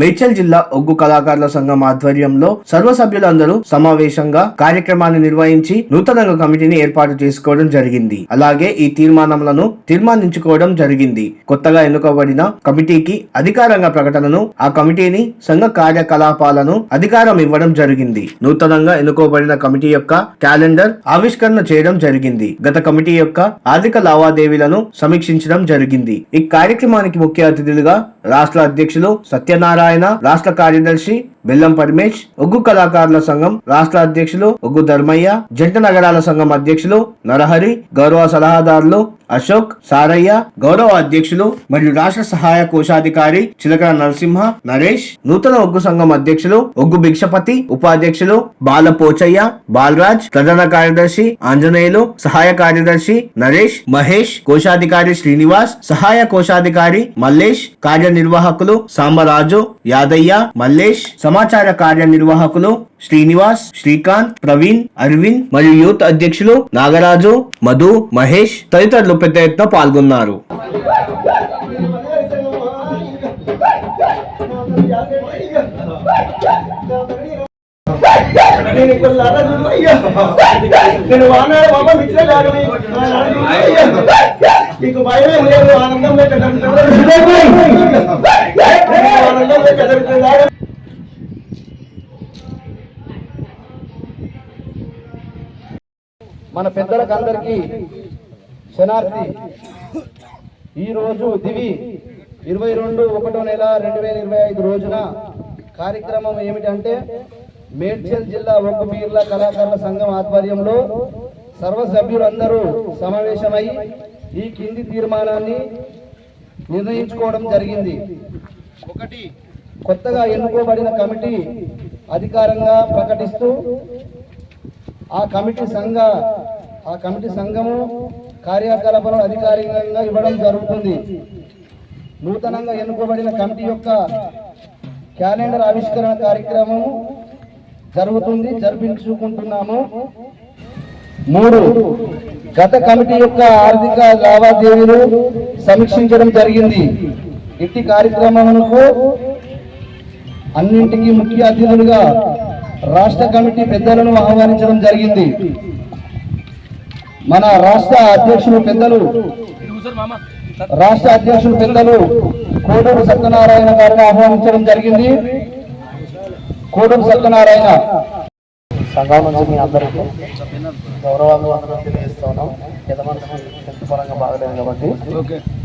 మేడ్చల్ జిల్లా ఒగ్గు కళాకారుల సంఘం ఆధ్వర్యంలో సర్వ సభ్యులందరూ సమావేశంగా కార్యక్రమాన్ని నిర్వహించి నూతనంగా కమిటీని ఏర్పాటు చేసుకోవడం జరిగింది. అలాగే ఈ తీర్మానములను తీర్మానించుకోవడం జరిగింది. కొత్తగా ఎన్నుకోబడిన కమిటీకి అధికారంగా ప్రకటనను ఆ కమిటీని సంఘ కార్యకలాపాలను అధికారం ఇవ్వడం జరిగింది. నూతనంగా ఎన్నుకోబడిన కమిటీ యొక్క క్యాలెండర్ ఆవిష్కరణ చేయడం జరిగింది. గత కమిటీ యొక్క ఆర్థిక లావాదేవీలను సమీక్షించడం జరిగింది. ఈ కార్యక్రమానికి ముఖ్య అతిథులుగా రాష్ట్ర అధ్యక్షులు సత్యనారాయణ రాష్ట్ర కార్యదర్శి బెల్లం పరమేష్ ఒగ్గు కళాకారుల సంఘం రాష్ట్ర అధ్యక్షులు ఒగ్గు ధర్మయ్య జంట నగరాల సంఘం అధ్యక్షులు నరహరి గౌరవ సలహాదారులు అశోక్ సారయ్య గౌరవ అధ్యక్షులు మరియు రాష్ట్ర సహాయ కోశాధికారి చిలకల నరసింహ నరేష్ నూతన ఒగ్గు సంఘం అధ్యక్షులు ఒగ్గు భిక్షపతి ఉపాధ్యక్షులు బాల పోచయ్య బాలరాజ్ ప్రధాన కార్యదర్శి ఆంజనేయులు సహాయ కార్యదర్శి నరేష్ మహేష్ కోశాధికారి శ్రీనివాస్ సహాయ కోశాధికారి మల్లేష్ కార్యనిర్వాహకులు సాంబరాజు యాదయ్య మల్లేష్ సమాచార కార్యనిర్వాహకులు శ్రీనివాస్ శ్రీకాంత్ ప్రవీణ్ అరవింద్ మరియు యూత్ అధ్యక్షులు నాగరాజు మధు మహేష్ తదితరులు పెద్ద ఎత్తున పాల్గొన్నారు. నేను ఇక్కడ లారా చూడు అయ్యా నేను వానాడు బాబా మిత్రే లాగని నీకు భయమే లేదు ఆనందం లేక ఆనందం లేక మన పెద్దలకు అందరికీ శనార్థి ఈరోజు దివి ఇరవై రెండు ఒకటో నెల రెండు వేల ఇరవై ఐదు రోజున కార్యక్రమం ఏమిటంటే మేడ్చల్ జిల్లా ఒక్క బీర్ల కళాకారుల సంఘం ఆధ్వర్యంలో సర్వ సభ్యులందరూ సమావేశమై ఈ కింది తీర్మానాన్ని నిర్ణయించుకోవడం జరిగింది. ఒకటి. కొత్తగా ఎన్నుకోబడిన కమిటీ అధికారంగా ప్రకటిస్తూ ఆ కమిటీ సంఘ ఆ కమిటీ సంఘము కార్యకలాపాలను అధికారికంగా ఇవ్వడం జరుగుతుంది. నూతనంగా ఎన్నుకోబడిన కమిటీ యొక్క క్యాలెండర్ ఆవిష్కరణ కార్యక్రమం జరుగుతుంది జరిపించుకుంటున్నాము. మూడు గత కమిటీ యొక్క ఆర్థిక లావాదేవీలు సమీక్షించడం జరిగింది. ఇట్టి కార్యక్రమాలకు అన్నింటికీ ముఖ్య అతిథులుగా రాష్ట్ర కమిటీ పెద్దలను ఆహ్వానించడం జరిగింది. మన రాష్ట్ర అధ్యక్షులు పెద్దలు రాష్ట్ర అధ్యక్షులు పెద్దలు కోడూరు సత్యనారాయణ గారిని ఆహ్వానించడం జరిగింది. కోడూరు సత్యనారాయణ సంఘం నుంచి మీ అందరికీ గౌరవాభివందనం తెలియజేస్తున్నాం యజమాని హెల్త్ పరంగా బాగలేదు కాబట్టి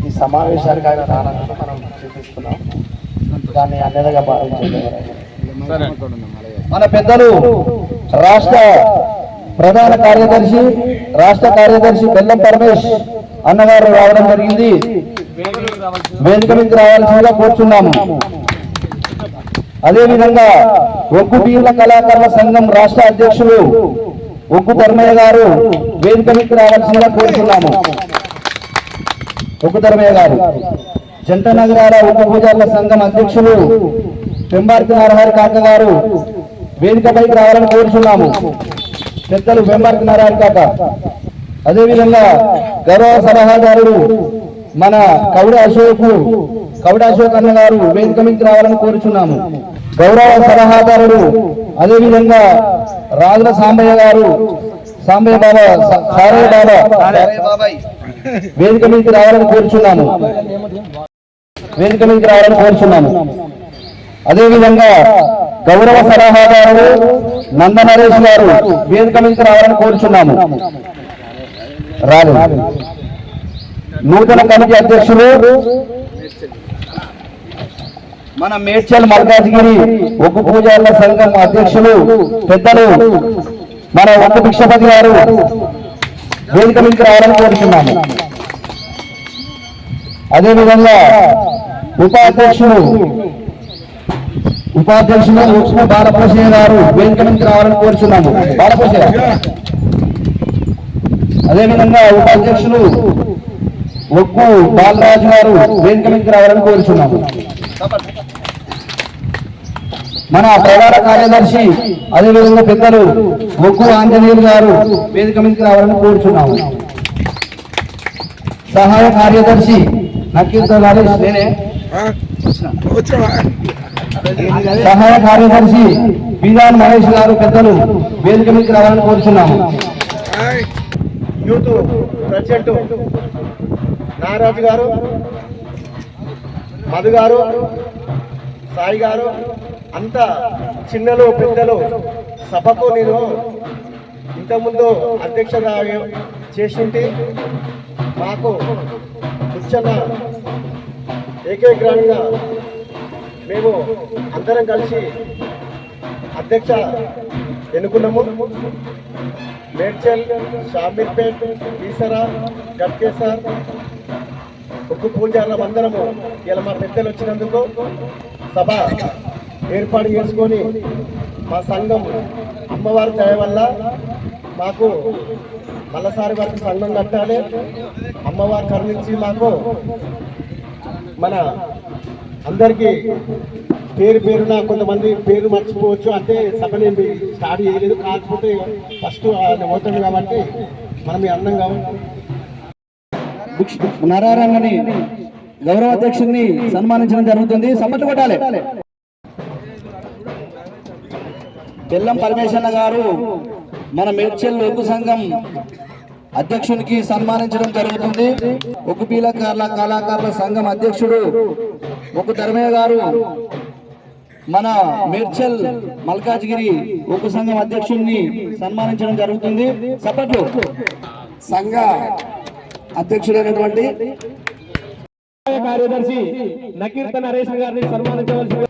ఈ సమావేశానికి ఆయన రానని మనం చూపిస్తున్నాం. దాన్ని అన్యతగా భావించండి మన పెద్దలు రాష్ట్ర ప్రధాన కార్యదర్శి రాష్ట్ర కార్యదర్శి బెల్లం పరమేష్ అన్నగారు రావడం జరిగింది. వేదిక మీదకి రావాల్సిందిగా కోరుచున్నాము. అదేవిధంగా ఒగ్గు బీర్ల కళాకారుల సంఘం రాష్ట్ర అధ్యక్షులు ఒగ్గు ధర్మయ్య గారు వేదిక మీదకి రావాల్సిందిగా కోరుతున్నాము. ఒగ్గు ధర్మయ్య గారు జంట నగరాల ఒగ్గు పూజారుల సంఘం అధ్యక్షులు పెంబార్తి నారహరి కాక గారు వేదికపైకి రావాలని కోరుతున్నాము పెద్దలు పెంబార్తి నారాయణ కాక. అదేవిధంగా గౌరవ సలహాదారుడు మన కవుడు అశోకు కౌడ అశోక్ అన్న గారు వేదిక మీదకి రావాలని కోరుచున్నాము. గౌరవ సలహాదారుడు అదేవిధంగా రాజుల సాంబయ్య గారు సాంబయ్య బాబా సారయ్య బాబా వేదిక మీదకి రావాలని కోరుచున్నాము. వేదిక మీదకి రావాలని కోరుచున్నాము. అదేవిధంగా గౌరవ సలహాదారుడు నంద నరేష్ గారు వేదిక మీదకి రావాలని కోరుచున్నాము. రాలేదు. నూతన కమిటీ అధ్యక్షులు మన మేడ్చల్ మల్కాజ్గిరి ఒగ్గు పూజార్ల సంఘం అధ్యక్షులు పెద్దలు మన ఒగ్గు భిక్షపతి గారు వేదిక మీకు రావాలని కోరుతున్నాము అదేవిధంగా ఉపాధ్యక్షులు ఉపాధ్యక్షులు లక్ష్మి బాలభూషణ గారు వేదిక మీదకి రావాలని కోరుచున్నాము. బాలభూషణ అదేవిధంగా ఉపాధ్యక్షులు ఒక్కు బాలరాజు గారు వేదిక మీదకి రావాలని కోరుచున్నాము. మన ప్రధాన కార్యదర్శి అదేవిధంగా పెద్దలు ఒక్కు ఆంజనేయులు గారు వేదిక మీదకి రావాలని కోరుచున్నాము. సహాయ కార్యదర్శి నకీర్తో నరేష్ నేనే. సహాయ కార్యదర్శి బీదాన్ మహేష్ గారు పెద్దలు వేదిక మీదకి రావాలని కోరుచున్నాము. యూత్ ప్రెసిడెంట్ నాగరాజు గారు మధు గారు సాయి గారు అంత చిన్నలు పెద్దలు సభకు నేను ఇంతకుముందు అధ్యక్షత చేసింటే మాకు కూర్చున్న ఏకగ్రామంగా మేము అందరం కలిసి అధ్యక్ష ఎన్నుకున్నాము. మేడ్చల్ షామీర్పేట్ ఈసరా గట్కేసర్ ఉక్కు పూజారం అందరము ఇలా మా పెద్దలు వచ్చినందుకు సభ ఏర్పాటు చేసుకొని మా సంఘం అమ్మవారి దయ వల్ల మాకు మల్లసారి వారికి సంఘం కట్టాలి. అమ్మవారు కరుణించి మాకు మన అందరికీ పేరు పేరున కొంతమంది పేరు మర్చిపోవచ్చు. అంటే సభని స్టార్ట్ చేయలేదు. కాకపోతే ఫస్ట్ ఆయన కాబట్టి మనం ఈ అన్నం కాబట్టి నరారంగని గౌరవ అధ్యక్షుడిని సన్మానించడం జరుగుతుంది. సమ్మతి కొట్టాలి. బెల్లం పరమేశ్వర గారు మన మేడ్చల్ ఒగ్గు సంఘం అధ్యక్షునికి సన్మానించడం జరుగుతుంది. ఒగ్గు పీలకారుల కళాకారుల సంఘం అధ్యక్షుడు ఒగ్గు ధర్మయ్య గారు మన మేడ్చల్ మల్కాజ్గిరి ఒగ్గు సంఘం అధ్యక్షుడిని సన్మానించడం జరుగుతుంది. సపట్లు. సంఘ అధ్యక్షుడైనటువంటి కార్యదర్శి నకీర్త నరేష్ గారిని సన్మానించవలసి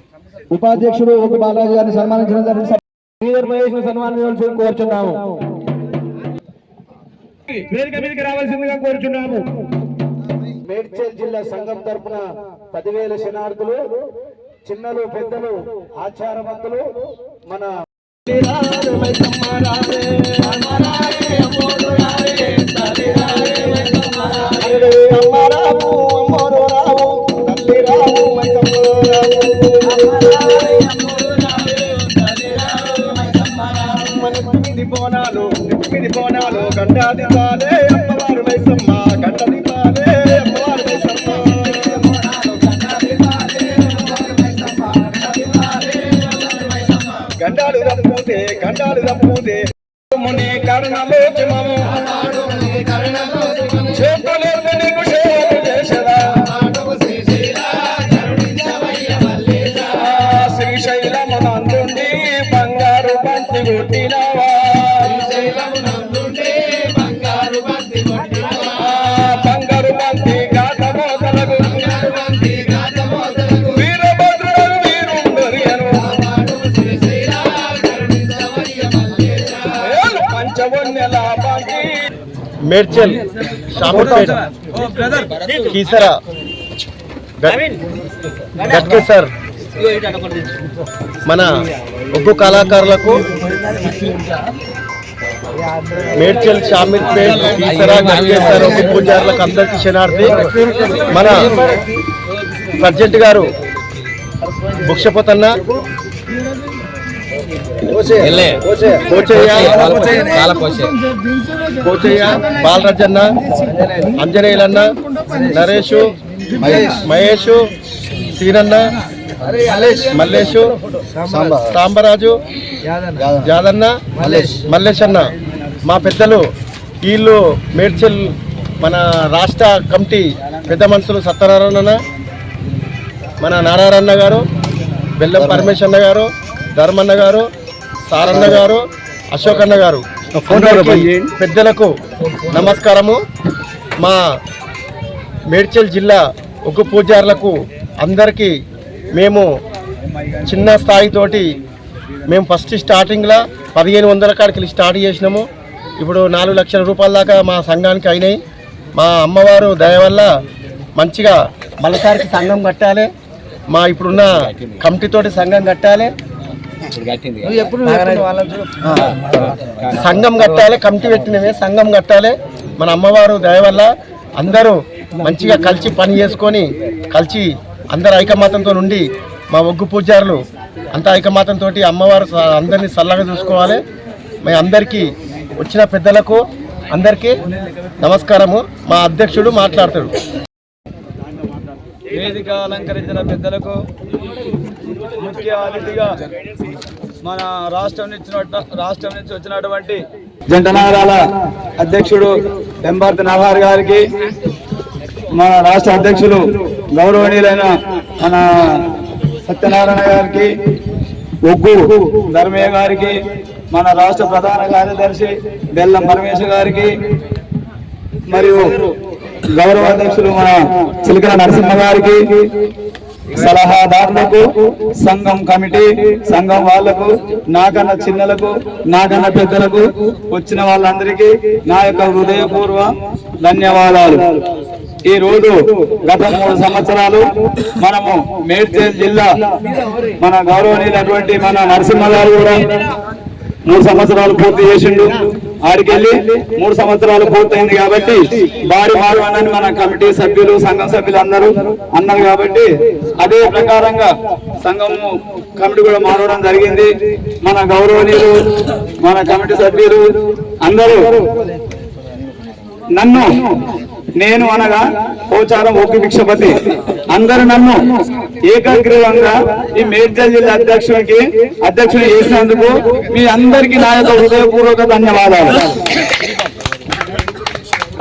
ఉపాధ్యక్షుడు ఒక బాలాజీ గారిని సన్మానించడం జరిగింది శ్రీధర్ మహేష్ను సన్మానించవలసి కోరుచున్నాము. వేదిక మీదకి రావాల్సిందిగా కోరుచున్నాము. మేడ్చల్ జిల్లా సంఘం తరపున పదివేల శనార్థులు చిన్నలు పెద్దలు ఆచారవంతులు మన బోనాలు తొమ్మిది బోనాలు గండాది పాలే అమ్మవారు మైసమ్మ గండది పాలే అమ్మవారు మైసమ్మ గండాలు తప్పుతే గండాలు తప్పుతే ముని కరుణలో చిమము చేతులెత్తి మేడ్చల్ కీసరా గట్కే సార్ మన ఒగ్గు కళాకారులకు మేడ్చల్ షామీర్పేట్ కీసరా గట్కే సార్ ఒగ్గు పూజారులకు అందరికీ శనార్థి మన ప్రెసిడెంట్ గారు బుక్షపోతన్న. కోచయ్య బాలరాజన్న అంజనేయులన్న నరేషు మహేష్ సీనన్న మల్లేషు సాంబరాజు యాదన్న మల్లేష్ అన్న మా పెద్దలు వీళ్ళు మేడ్చల్ మన రాష్ట్ర కమిటీ పెద్ద మనుషులు సత్యనారాయణ మన నారాయణ గారు బెల్లం పరమేశ్వరన్న గారు ధర్మన్న గారు సారన్న గారు అశోక్ అన్న గారు. పెద్దలకు నమస్కారము. మా మేడ్చల్ జిల్లా ఒగ్గు పూజారులకు అందరికీ మేము చిన్న స్థాయితోటి మేము ఫస్ట్ స్టార్టింగ్లో పదిహేను వందల కాడికి స్టార్ట్ చేసినాము. ఇప్పుడు నాలుగు లక్షల రూపాయల దాకా మా సంఘానికి అయినాయి. మా అమ్మవారు దయ వల్ల మంచిగా మలసారికి సంఘం కట్టాలి. మా ఇప్పుడున్న కమిటీతోటి సంఘం కట్టాలి. సంఘం కట్టాలి కమిటీ పెట్టినవే సంఘం కట్టాలి. మన అమ్మవారు దయ వల్ల అందరూ మంచిగా కలిసి పని చేసుకొని కలిసి అందరు ఐకమత్యంతో ఉండి మా ఒగ్గు పూజారులు అంత ఐకమత్యంతో అమ్మవారు స- అందరినీ చల్లగా చూసుకోవాలి. మీ అందరికీ వచ్చిన పెద్దలకు అందరికీ నమస్కారము. మా అధ్యక్షుడు మాట్లాడతాడు. వేదిక అలంకరించిన పెద్దలకు ముఖ్య అతిథిగా మన రాష్ట్రం నుంచి రాష్ట్రం నుంచి వచ్చినటువంటి జంట నగరాల అధ్యక్షుడు ఎంబార్తి నరహర్ గారికి మన రాష్ట్ర అధ్యక్షులు గౌరవనీయులైన మన సత్యనారాయణ గారికి ఒగ్గు ధర్మయ్య గారికి మన రాష్ట్ర ప్రధాన కార్యదర్శి బెల్లం పరమేశ్వర్ గారికి మరియు గౌరవ అధ్యక్షులు మన చిలకల నరసింహ గారికి సలహాదారులకు సంఘం కమిటీ సంఘం వాళ్ళకు నాకన్న చిన్నలకు నాకన్న పెద్దలకు వచ్చిన వాళ్ళందరికీ నా యొక్క హృదయపూర్వ ధన్యవాదాలు. ఈ రోజు గత మూడు సంవత్సరాలు మనము మేడ్చేల్ జిల్లా మన గౌరవనీయులటువంటి మన నరసింహ గారు కూడా మూడు సంవత్సరాలు పూర్తి చేసిండు. ఆడికెళ్ళి మూడు సంవత్సరాలు పూర్తయింది కాబట్టి భారీ భాగమని మన కమిటీ సభ్యులు సంఘం సభ్యులు అందరూ అన్నారు కాబట్టి అదే ప్రకారంగా సంఘము కమిటీ కూడా మారడం జరిగింది. మన గౌరవనీయులు మన కమిటీ సభ్యులు అందరూ నన్ను నేను అనగా పోచారం ఒగ్గు భిక్షపతి. అందరు నన్ను ఏకాగ్రీవంగా ఈ మేడ్చల్ జిల్లా అధ్యక్షుడికి అధ్యక్షుడు చేసినందుకు మీ అందరికీ నా యొక్క హృదయపూర్వక ధన్యవాదాలు.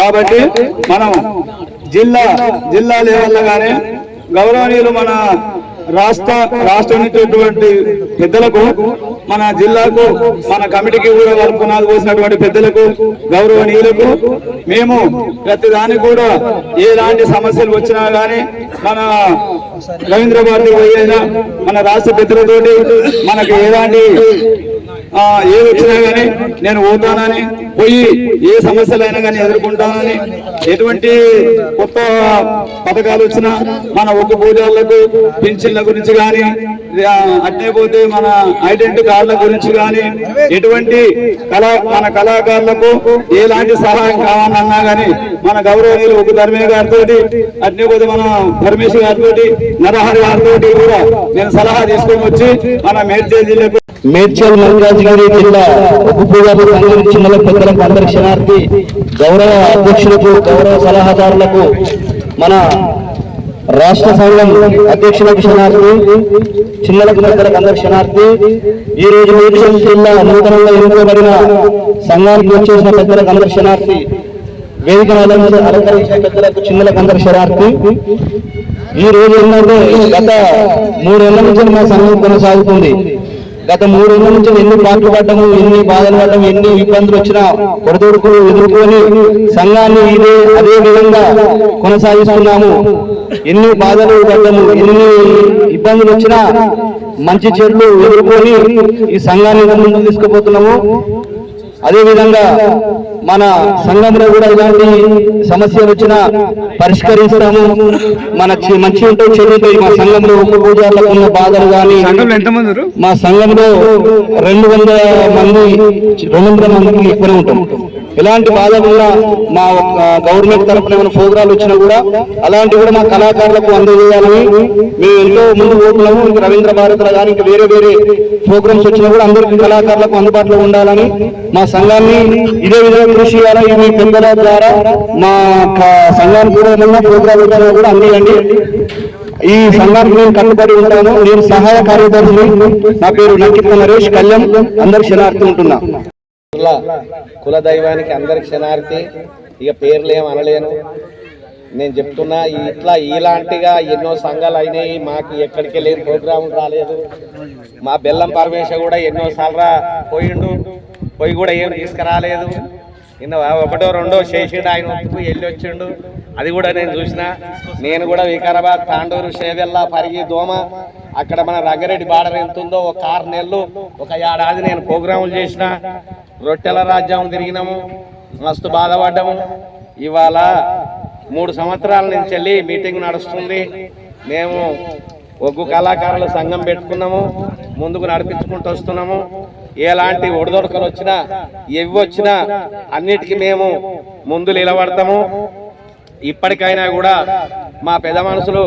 కాబట్టి మనం జిల్లా జిల్లా లెవెల్లో గానే గౌరవనీయులు మన రాష్ట్ర రాష్ట్రం నుంచి ఉన్నటువంటి పెద్దలకు మన జిల్లాకు మన కమిటీకి కూడా వారు పునాది పోసినటువంటి పెద్దలకు గౌరవనీయులకు మేము ప్రతి దానికి కూడా ఎలాంటి సమస్యలు వచ్చినా కానీ మన రవీంద్ర భారతి మన రాష్ట్ర పెద్దలతోటి మనకు ఎలాంటి ఏది వచ్చినా గానీ నేను పోతానని పోయి ఏ సమస్యలైనా కానీ ఎదుర్కొంటానని ఎటువంటి కొత్త పథకాలు వచ్చినా మన ఒక్క పూజలకు పింఛన్ల గురించి కానీ అట్నే పోతే మన ఐడెంటిటీ కార్డుల గురించి కానీ ఎటువంటి కళా మన కళాకారులకు ఎలాంటి సహాయం కావాలన్నా గానీ మన గౌరవనీయులు ఒక ధర్మే గారితో అట్నే పోతే మన పరమేశ్వర్ గారితో నరహరి గారితో కూడా నేను సలహా తీసుకొని వచ్చి మన మేడ్చల్ జిల్లాకు మేడ్చల్ మల్కాజ్గిరి జిల్లా ఉపపూజారి సంఘం చిన్నల పెద్దలకు అందరి క్షణార్థి గౌరవ అధ్యక్షులకు గౌరవ సలహాదారులకు మన రాష్ట్ర సంఘం అధ్యక్షులకు క్షణార్థి చిన్నలకు పెద్దలకు అందరి క్షణార్థి ఈ రోజు మేడ్చల్ జిల్లా నూతనంగా ఎన్నుకోబడిన సంఘానికి వచ్చేసిన పెద్దలకు అందరి క్షణార్థి వేదిక అలంకరించిన పెద్దలకు చిన్నలకు అందరి క్షణార్థి ఈ రోజు ఏంటంటే గత మూడేళ్ళ నుంచి మా సంఘం కొనసాగుతుంది. గత మూడేళ్ళ నుంచి ఎన్ని పాటలు పడ్డము ఎన్ని బాధలు పడ్డం ఎన్ని ఇబ్బందులు వచ్చినా కొడతోడుకులు ఎదుర్కొని సంఘాన్ని ఇదే అదే విధంగా కొనసాగిస్తున్నాము. ఎన్ని బాధలు పడ్డము ఎన్ని ఇబ్బందులు వచ్చినా మంచి చెడులు ఎదుర్కొని ఈ సంఘాన్ని ముందుకు తీసుకుపోతున్నాము. అదే విధంగా మన సంఘంలో కూడా ఇలాంటి సమస్యలు వచ్చినా పరిష్కరిస్తాము. మన మంచి ఉంటాయి చెడు ఉంటాయి మా సంఘంలో ఒక్క పూజార్లకు ఉన్న బాధలు కానీ మా సంఘంలో రెండు వందల మంది రెండు వందల మందికి ఎక్కువనే ఉంటాం. ఎలాంటి బాధలు ఉన్నా మా గవర్నమెంట్ తరఫున ఏమైనా ప్రోగ్రాలు వచ్చినా కూడా అలాంటివి కూడా మా కళాకారులకు అందజేయాలని మేము ఎంతో ముందు పోతున్నాము. ఇంకా రవీంద్ర భారతిలో కానీ ఇంకా వేరే వేరే ప్రోగ్రామ్స్ వచ్చినా కూడా అందరికీ కళాకారులకు అందుబాటులో ఉండాలని మా సంఘాన్ని ఇదే విధంగా కృషి చేయాలని మీ పెద్దల ద్వారా మా సంఘానికి కూడా ఏమైనా ప్రోగ్రాం కూడా అందియండి ఈ సంఘానికి నేను కట్టుబడి ఉంటాను నేను సహాయ కార్యదర్శిని. నా పేరు లంకిత నరేష్ కళ్యాణ్ అందరు క్షణార్థి ఉంటున్నా. కుల కుల దైవానికి అందరి క్షణార్థి ఇక పేర్లేం అనలేను. నేను చెప్తున్నా ఇట్లా ఇలాంటిగా ఎన్నో సంఘాలు అయినాయి. మాకు ఎక్కడికి వెళ్ళేది ప్రోగ్రాం రాలేదు. మా బెల్లం పరమేశ కూడా ఎన్నో సార్లు పోయిండు. పోయి కూడా ఏం తీసుకురాలేదు. నిన్న ఒకటో రెండో చేసిండు ఆయన ఒప్పుకు వెళ్ళి వచ్చిండు. అది కూడా నేను చూసిన. నేను కూడా వికారాబాద్ తాండూరు షేవెల్లా పరిగి దోమ అక్కడ మన రంగారెడ్డి బార్డర్ ఎంత ఉందో ఒక ఆరు నెలలు ఒక ఏడాది నేను ప్రోగ్రాములు చేసిన. రొట్టెల రాజ్యం తిరిగినాము. మస్తు బాధపడ్డాము. ఇవాళ మూడు సంవత్సరాల నుంచి వెళ్ళి మీటింగ్ నడుస్తుంది. మేము ఒగ్గు కళాకారుల సంఘం పెట్టుకున్నాము. ముందుకు నడిపించుకుంటూ వస్తున్నాము. ఎలాంటి ఒడిదొడకలు వచ్చినా ఎవి వచ్చినా అన్నిటికీ మేము ముందు నిలబడతాము. ఇప్పటికైనా కూడా మా పెద్ద మనుషులు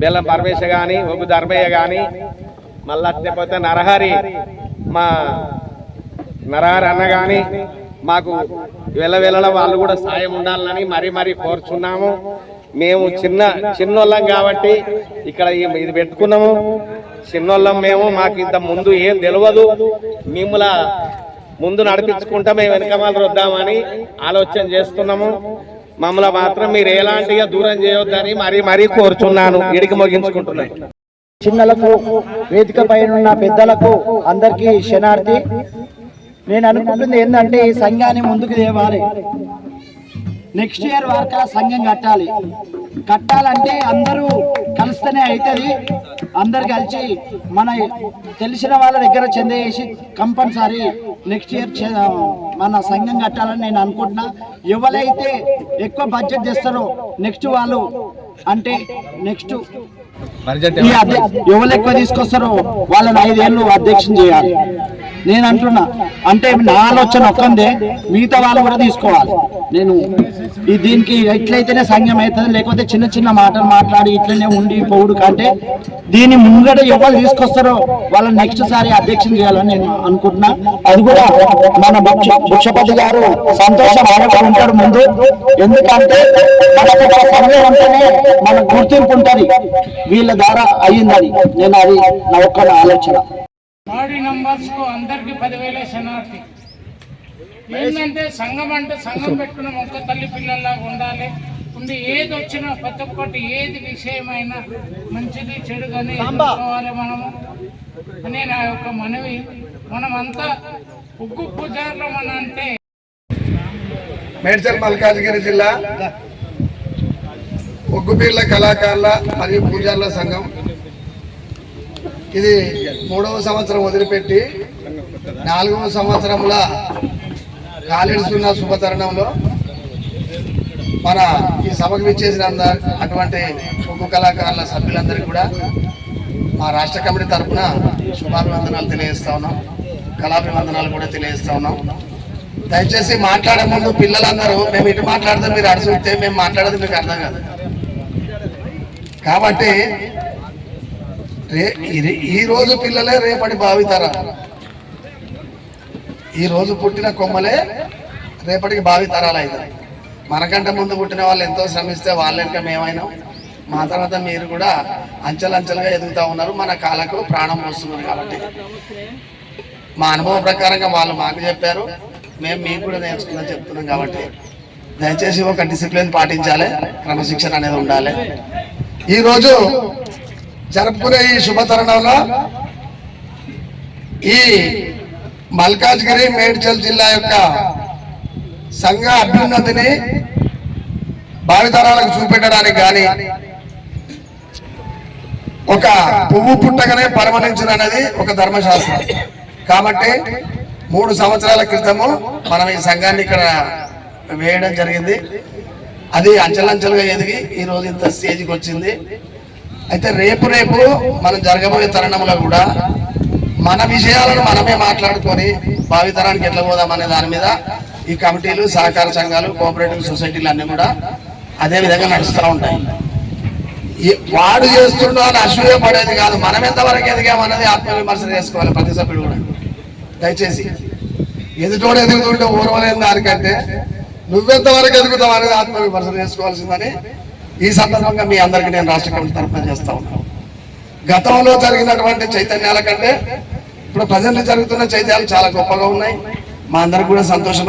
బెల్లం పరమేశ కానీ ఒగ్గు ధర్మయ్య కానీ మళ్ళా లేకపోతే నరహరి మా నరహరి అన్న కానీ మాకు వెళ్ళ వాళ్ళు కూడా సాయం ఉండాలని మరీ మరీ కోరుచున్నాము. మేము చిన్న చిన్నోళ్ళం కాబట్టి ఇక్కడ ఇది పెట్టుకున్నాము. చిన్నోళ్ళం మేము మాకు ఇంత ముందు ఏం తెలియదు మిమ్మల ముందు నడిపించుకుంటా మేము వెనకమాల వద్దామని ఆలోచన చేస్తున్నాము. మమ్మల్ని మాత్రం మీరు ఎలాంటిగా దూరం చేయొద్దని మరీ మరీ కోరుచున్నాను. ఇడికి ముగించుకుంటున్నాను. చిన్నలకు వేదిక పైన ఉన్న పెద్దలకు అందరికీ క్షణార్థి. నేను అనుకుంటుంది ఏంటంటే ఈ సంఘాన్ని ముందుకు తేవాలి. నెక్స్ట్ ఇయర్ వరకు సంఘం కట్టాలి. కట్టాలంటే అందరూ కలిస్తేనే అవుతుంది అందరు కలిసి మన తెలిసిన వాళ్ళ దగ్గర చెందేసి కంపల్సరీ నెక్స్ట్ ఇయర్ మన సంఘం కట్టాలని నేను అనుకుంటున్నా. ఎవరైతే ఎక్కువ బడ్జెట్ చేస్తారో నెక్స్ట్ వాళ్ళు అంటే నెక్స్ట్ ఎవరు ఎక్కువ తీసుకొస్తారో వాళ్ళని ఐదేళ్ళు అధ్యక్షం చేయాలి. నేను అంటున్నా అంటే నా ఆలోచన ఒక్కందే మిగతా వాళ్ళు కూడా తీసుకోవాలి. నేను ఈ దీనికి ఎట్లయితేనే సంఘం అవుతుంది లేకపోతే చిన్న చిన్న మాటలు మాట్లాడి ఇట్లనే ఉండి పోవుడు కంటే దీని ముంగట ఎవరు తీసుకొస్తారో వాళ్ళని నెక్స్ట్ సారి అధ్యక్షం చేయాలని నేను అనుకుంటున్నా. అది కూడా మన భుక్షపతి గారు సంతోషం ఉంటారు ముందు. ఎందుకంటే మనకు సంఘం మనకు గుర్తింపు ఉంటుంది. వీళ్ళ ద్వారా అయ్యిందని. నేను అది నా ఒక్క ఆలోచన. బాడీ నంబర్స్కు అందరికి పదివేల శనార్థి. ఏంటంటే సంఘం అంటే సంఘం పెట్టుకున్న మొక్క తల్లి పిల్లల్లాగా ఉండాలి. ఉండి ఏది వచ్చినా ప్రతి ఒక్కటి ఏది విషయమైనా మంచిది చెడు కానీ ఎదుర్కోవాలి మనము. అని నా యొక్క మనవి. మనమంతా ఉగ్గు పూజారులు మన అంటే మేడ్చల్ మల్కాజ్గిరి జిల్లా ఒగ్గుపీర్ల కళాకారుల మరియు పూజారుల సంఘం ఇది మూడవ సంవత్సరం వదిలిపెట్టి నాలుగవ సంవత్సరంల కాలిడుస్తున్న శుభతరుణంలో మన ఈ సభకు విచ్చేసిన అటువంటి ఒగ్గు కళాకారుల సభ్యులందరికీ కూడా మా రాష్ట్ర కమిటీ తరఫున శుభాభివందనాలు తెలియజేస్తా ఉన్నాం. కళాభివందనాలు కూడా తెలియజేస్తా ఉన్నాం. దయచేసి మాట్లాడే ముందు పిల్లలందరూ మేము ఇటు మాట్లాడితే మీరు అడుసుకుంటే మేము మాట్లాడేది మీకు అర్థం కాదు. కాబట్టి రే ఈ- రోజు పిల్లలే రేపటి భావితరం ఈ రోజు పుట్టిన కొమ్మలే రేపటికి భావితరాలు అవుతాయి మనకంటే ముందు పుట్టిన వాళ్ళు ఎంతో శ్రమిస్తే వాళ్ళ మేమైనా. మా తర్వాత మీరు కూడా అంచెలంచెలుగా ఎదుగుతూ ఉన్నారు. మన కాళ్ళకు ప్రాణం పోస్తున్నారు కాబట్టి. మా అనుభవం ప్రకారంగా వాళ్ళు మాకు చెప్పారు. మేము మీకు కూడా నేర్చుకుందని చెప్తున్నాం కాబట్టి. దయచేసి ఒక డిసిప్లిన్ పాటించాలి. క్రమశిక్షణ అనేది ఉండాలి. ఈరోజు జరుపుకునే ఈ శుభతరుణంలో ఈ మల్కాజ్గిరి మేడ్చల్ జిల్లా యొక్క సంఘ అభ్యున్నతిని భావితరాలకు చూపెట్టడానికి కానీ ఒక పువ్వు పుట్టగానే పరమలించిన అనేది ఒక ధర్మశాస్త్రం. కాబట్టి మూడు సంవత్సరాల క్రితము మనం ఈ సంఘాన్ని ఇక్కడ వేయడం జరిగింది. అది అంచెలంచెలుగా ఎదిగి ఈ రోజు ఇంత స్టేజ్కి వచ్చింది. అయితే రేపు రేపు మనం జరగబోయే తరుణంలో కూడా మన విషయాలను మనమే మాట్లాడుకొని భావితరానికి ఎట్లా పోదాం అనే దాని మీద ఈ కమిటీలు సహకార సంఘాలు కోఆపరేటివ్ సొసైటీలు అన్నీ కూడా అదే విధంగా నడుస్తూ ఉంటాయి. వాడు చేస్తుండో అని అసూయ పడేది కాదు. మనం ఎంతవరకు ఎదిగామన్నది ఆత్మవిమర్శ చేసుకోవాలి ప్రతి సభ్యుడు కూడా. దయచేసి ఎదుటోడు ఎదుగుతుంటే ఊరవలేని దానికంటే నువ్వెంతవరకు ఎదుగుతావు అనేది ఆత్మవిమర్శ చేసుకోవాల్సిందని ఈ సందర్భంగా మీ అందరికీ నేను రాష్ట్ర కమిటీ తరఫున చేస్తా ఉన్నాను గతంలో జరిగినటువంటి చైతన్యాల కంటే ఇప్పుడు ప్రజెంట్ జరుగుతున్న చైతన్యాలు చాలా గొప్పగా ఉన్నాయి. మా అందరికి కూడా సంతోషం